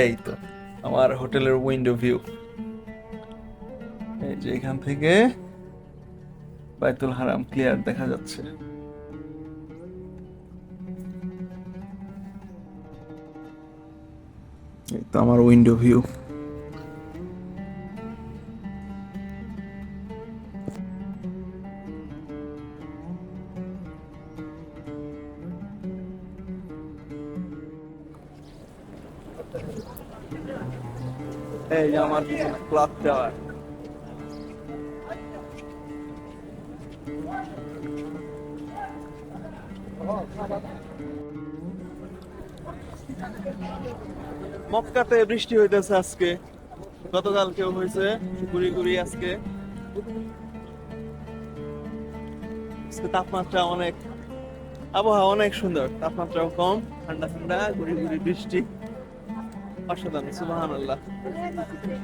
এই তো আমার হোটেলের উইন্ডো ভিউ এই যে এখান থেকে বাইতুল হারাম ক্লিয়ার দেখা যাচ্ছে। এই তো আমার উইন্ডো ভিউ এই আমার ক্লাব মক্কাতে বৃষ্টি হইতেছে আজকে। গতকাল কেউ হয়েছে গুড়ি গুড়ি আজকে। আজকে তাপমাত্রা অনেক, আবহাওয়া অনেক সুন্দর। তাপমাত্রাও কম, ঠান্ডা ঠান্ডা গুড়ি গুড়ি বৃষ্টি।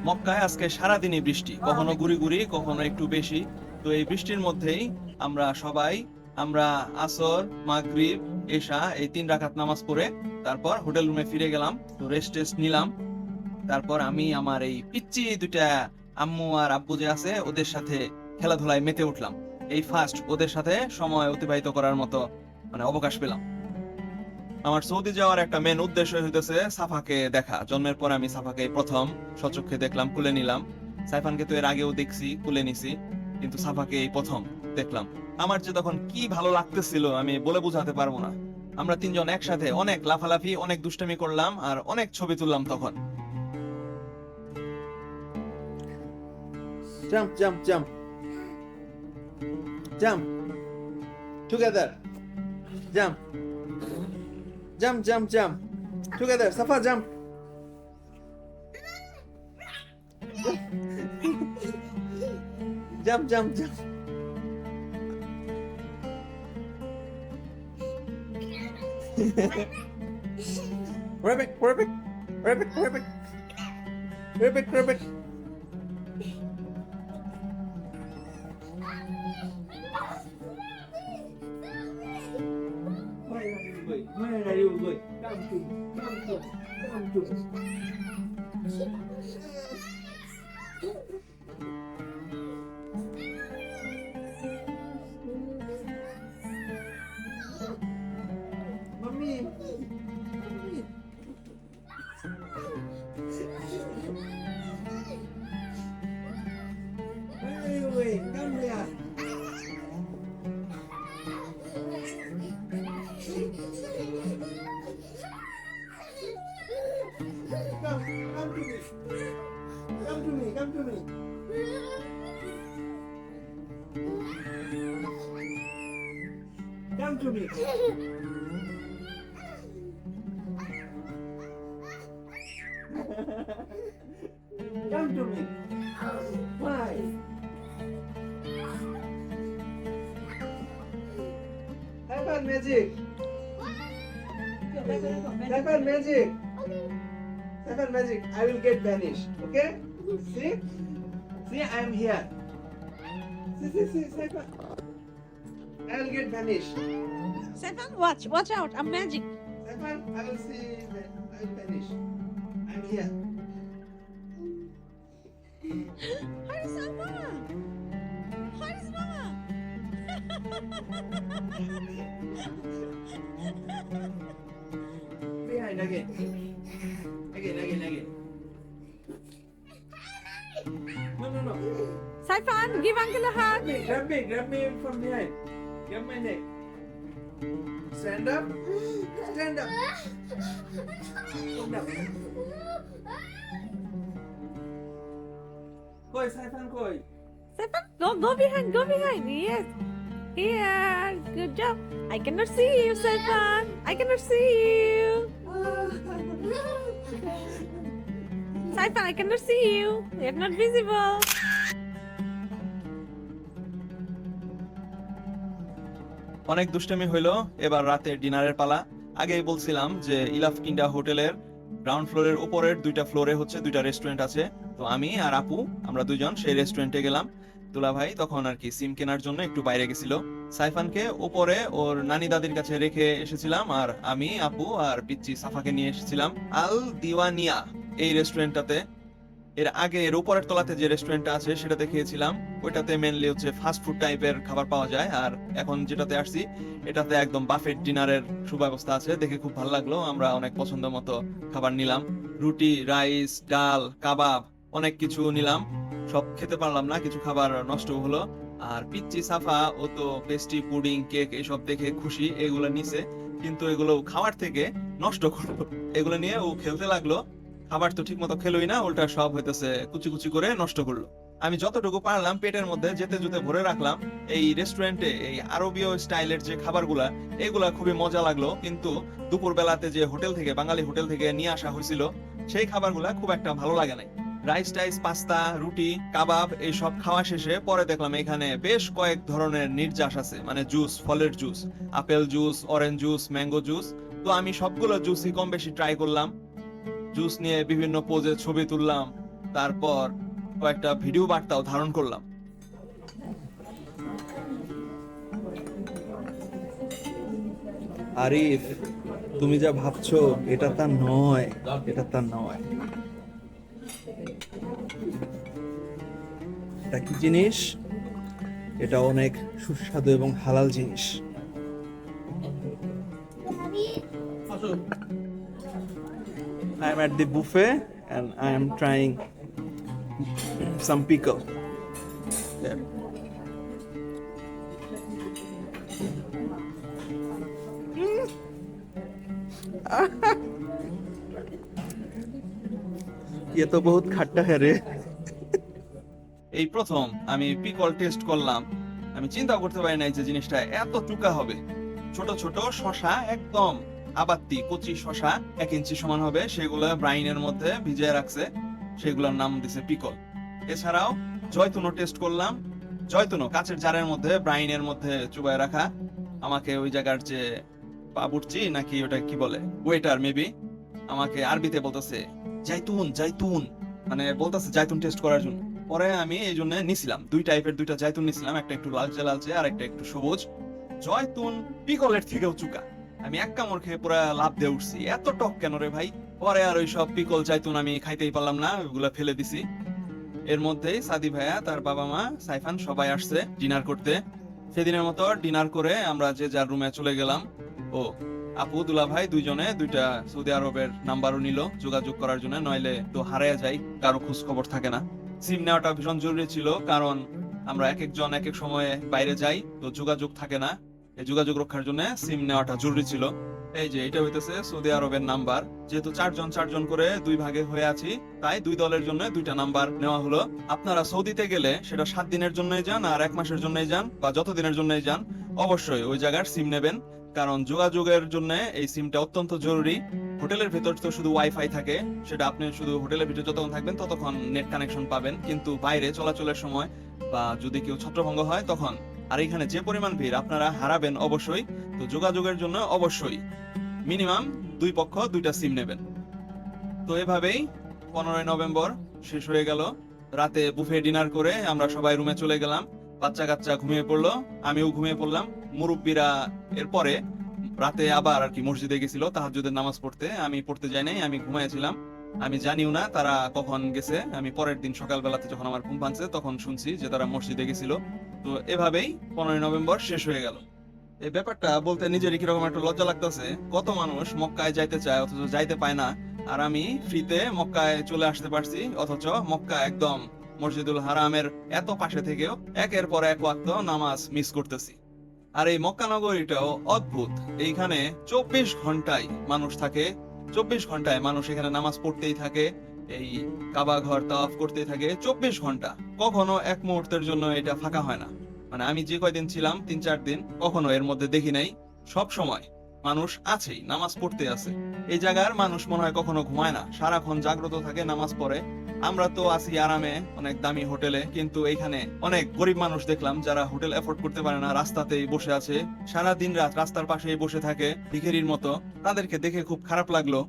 মক্কায় আজকে সারাদিনই বৃষ্টি, কখনো গুড়ি গুড়ি, কখনো একটু বেশি। তো এই বৃষ্টির মধ্যেই আমরা সবাই, আমরা আসর এশা, এই তিন নামাজ পড়ে, তারপর হোটেল রুমে ফিরে গেলাম, তো রেস্ট টেস্ট নিলাম। তারপর আমি আমার এই পিচ্চি দুইটা আম্মু আর আব্বু যে আছে, ওদের সাথে খেলাধুলায় মেতে উঠলাম। এই ফার্স্ট ওদের সাথে সময় অতিবাহিত করার মতো মানে অবকাশ পেলাম। আমার সৌদি যাওয়ার একটা মেন উদ্দেশ্য হইতেছে সাফাকে দেখা। জন্মের পর আমি সাফাকে প্রথম সচক্ষে দেখলাম কুলে নিলাম। সাইফানকে তো এর আগেও দেখছি কুলে নিছি, কিন্তু সাফাকে এই প্রথম দেখলাম। আমার যে তখন কি ভালো লাগতেছিল আমি বলে বোঝাতে পারব না। আমরা তিনজন একসাথে অনেক লাফালাফি, অনেক দুষ্টামি করলাম আর অনেক ছবি তুললাম তখন। Jump jump jump jump together jump Jump, jump, jump. Together, Safa jump. jump, jump, jump. Rabbit, rabbit, rabbit, rabbit, rabbit, rabbit. Ну, Come to me. Come to me. Why? Seven magic. Seven magic. Seven magic. I will get vanished. Okay? See? See, I am here. See, see, see, seven. I will get vanished. Seven, watch, watch out, I'm magic. Seven, I will see. I will vanish. I'm here. Where's mama? Where's mama? Behind again. Again, again, again. No, no, no. Saifan, give uncle a hug. Grab me, grab me, grab me from behind. Grab my neck. Stand up. Stand up. Stand up. Koi, Saifan, koi. Saifan, go, go behind, go behind. Yes. Here, good job. I cannot see you, Saifan. I cannot see you. Saifan, I cannot see you. You're not visible. অনেক দুষ্টামি হইল, এবার রাতে ডিনারের পালা। আগেই বলছিলাম যে ইলাফ কিন্ডা হোটেলের গ্রাউন্ড ফ্লোরের উপরের দুইটা ফ্লোরে হচ্ছে দুইটা রেস্টুরেন্ট আছে। তো আমি আর আপু, আমরা দুইজন সেই রেস্টুরেন্টে গেলাম। দুলা ভাই তখন আর কি সিম কেনার জন্য একটু বাইরে গেছিল। সাইফানকে উপরে ওর নানি দাদির কাছে রেখে এসেছিলাম আর আমি, আপু আর পিচ্চি সাফাকে নিয়ে এসেছিলাম। আল দিওয়ানিয়া, এই রেস্টুরেন্টটাতে। এর আগে এর উপরের তলাতে যে রেস্টুরেন্টটা আছে সেটাতে খেয়েছিলাম ওইটাতে মেনলি হচ্ছে ফাস্ট ফুড টাইপের খাবার পাওয়া যায়। আর এখন যেটাতে আসছি, এটাতে একদম বাফেট ডিনারের সুব্যবস্থা আছে। দেখে খুব ভালো লাগল। আমরা অনেক পছন্দ মতো খাবার নিলাম। রুটি রাইস ডাল, কাবাব, অনেক কিছু নিলাম। সব খেতে পারলাম না, কিছু খাবার নষ্ট হলো। আর পিচ্চি সাফা, ও তো পেস্ট্রি পুডিং কেক এসব দেখে খুশি, এগুলো নিছে। কিন্তু এগুলো খাওয়ার থেকে নষ্ট করল। এগুলো নিয়ে ও খেলতে লাগল। খাবার তো ঠিক মতো খেলোই না, উল্টা সব হইতেছে কুচি কুচি করে নষ্ট করল। আমি যতটুকু পারলাম পেটের মধ্যে যেতে যেতে ভরে রাখলাম, এই রেস্টুরেন্টে এই আরবীয় স্টাইলের যে খাবারগুলা, এগুলা খুবই মজা লাগল, কিন্তু দুপুর বেলাতে যে হোটেল থেকে, বাঙালি হোটেল থেকে নিয়ে আসা হয়েছিল, সেই খাবারগুলা খুব একটা ভালো লাগে নাই। রাইস টাইস পাস্তা, রুটি, কাবাব, এই সব খাওয়া শেষে পরে দেখলাম এখানে বেশ কয়েক ধরনের নির্যাস আছে মানে জুস ফলের juice apple juice orange juice mango juice তো আমি সবগুলো জুসই কম বেশি ট্রাই করলাম। জুস নিয়ে বিভিন্ন পোজে ছবি তুললাম। তারপর কয়েকটা ভিডিও বার্তাও ধারণ করলাম। আরিফ তুমি যা ভাবছ এটা তা নয় এটা তা নয়। এটা কি জিনিস? এটা অনেক সুস্বাদু এবং হালাল জিনিস। I am at the buffet and I am trying some pickle. There. ये तो बहुत खट्टा है रे এই প্রথম আমি পিকল টেস্ট করলাম আমি চিন্তা করতে পারি নাই যে জিনিসটা এত টুকা হবে ছোট ছোট শশা একদম আবাত্তি কচি শশা এক ইঞ্চি সমান হবে, সেগুলো ব্রাইনের মধ্যে ভিজিয়ে রাখছে, সেগুলোর নাম দিছে পিকল। এছাড়াও জয়তুনও টেস্ট করলাম। জয়তুনও কাচের জারের মধ্যে, ব্রাইনের মধ্যে চুবায় রাখা। আমাকে ওই জায়গার যে বাবুর্চি, নাকি ওটা কি বলে? ওয়েটার মেবি আমাকে আরবিতে বলতেছে জাইতুন জাইতুন মানে বলতেছে জাইতুন টেস্ট করার জন্য। পরে আমি এই জন্য নিছিলাম। দুই টাইপের দুইটা জাইতুন নিছিলাম, একটা একটু লালচে লালচে আর একটা একটু সবুজ। জয়তুন পিকলের থেকেও চুকা। আমি এক কামড় খেয়ে পুরো লাভ দিয়ে উঠছি। এত টক কেন রে ভাই? পরে আর ওই সব পিকল জাইতুন আমি খাইতেই পারলাম না ওগুলা ফেলে দিছি। এর মধ্যেই সাদি ভাইয়া, তার বাবা মা, সাইফান সবাই আসছে ডিনার করতে। সেদিনের মতো ডিনার করে আমরা যে যার রুমে চলে গেলাম। ও, আপু, দুলা ভাই দুইজনে দুইটা সৌদি আরবের নাম্বারও নিল যোগাযোগ করার জন্য, নইলে তো হারায়া যাই কারও খোঁজ খবর থাকে না। সিম নেওয়াটা ভীষণ জরুরি ছিল, কারণ আমরা এক একজন এক এক সময়ে বাইরে যাই, তো যোগাযোগ থাকে না। যোগাযোগ রক্ষার জন্য সিম নেওয়াটা জরুরি ছিল। এই যে, এটা হইতেছে সৌদি আরবের নাম্বার। যেহেতু চারজন চারজন করে দুই ভাগে হয়ে আছি, তাই দুই দলের জন্য দুইটা নাম্বার নেওয়া হলো। আপনারা সৌদিতে গেলে সেটা সাত দিনের জন্যই যান আর এক মাসের জন্যই যান বা যত দিনের জন্যই যান, অবশ্যই ওই জায়গার সিম নেবেন। কারণ যোগাযোগের জন্য এই সিমটা অত্যন্ত জরুরি। হোটেলের ভেতর তো শুধু ওয়াইফাই থাকে, সেটা আপনি শুধু হোটেলের ভিতরে যতক্ষণ থাকবেন ততক্ষণ নেট কানেকশন পাবেন। কিন্তু বাইরে চলাচলের সময় বা যদি কেউ ছত্রভঙ্গ হয়, তখন আর এখানে যে পরিমাণ ভিড় আপনারা হারাবেন অবশ্যই, তো যোগাযোগের জন্য অবশ্যই মিনিমাম দুই পক্ষ দুইটা সিম নেবেন। তো এভাবেই পনেরোই নভেম্বর শেষ হয়ে গেল। রাতে বুফে ডিনার করে আমরা সবাই রুমে চলে গেলাম। বাচ্চা কাচ্চা ঘুমিয়ে পড়ল, আমিও ঘুমিয়ে পড়লাম। মুরব্বীরা এরপরে রাতে আবার আর কি মসজিদে গেছিল, তাহাজ্জুদের নামাজ পড়তে। আমি পড়তে যাই নাই, আমি ঘুমাইছিলাম আমি জানিও না তারা কখন গেছে। আমি পরের দিন সকালবেলাতে যখন আমার ঘুম ভাঙছে, তখন শুনছি যে তারা মসজিদে গেছিল। তো এভাবেই পনেরোই নভেম্বর শেষ হয়ে গেল। এই ব্যাপারটা বলতে নিজেরই কীরকম একটা লজ্জা লাগতেছে, কত মানুষ মক্কায় যাইতে চায়, অথচ যাইতে পায় না, আর আমি ফ্রিতে মক্কায় চলে আসতে পারছি, অথচ মক্কা একদম মসজিদুল হারামের এত পাশে থেকেও একের পর এক ওয়াক্ত নামাজ মিস করতেছি। আর এই মক্কা নগরীটাও অদ্ভুত। এইখানে চব্বিশ ঘন্টায় মানুষ থাকে, চব্বিশ ঘন্টায় মানুষ এখানে নামাজ পড়তেই থাকে এই কাবা ঘর তাওয়াফ করতেই থাকে চব্বিশ ঘণ্টা। কখনো এক মুহূর্তের জন্য এটা ফাঁকা হয় না। মানে আমি যে কয়দিন ছিলাম, তিন চার দিন, কখনো এর মধ্যে দেখি নাই। সব সময় মানুষ আছেই, নামাজ পড়তে আছে। এই জায়গার মানুষ মনে হয় কখনো ঘুমায় না। সারাক্ষণ জাগ্রত থাকে, নামাজ পড়ে। আমরা তো আছি আরামে, অনেক দামি হোটেলে, কিন্তু এখানে অনেক গরিব মানুষ দেখলাম যারা হোটেল এফোর্ড করতে পারে না, রাস্তাতেই বসে আছে। সারা দিন রাত রাস্তার পাশেই বসে থাকে ভিখেরির মতো। তাদেরকে দেখে খুব খারাপ লাগল।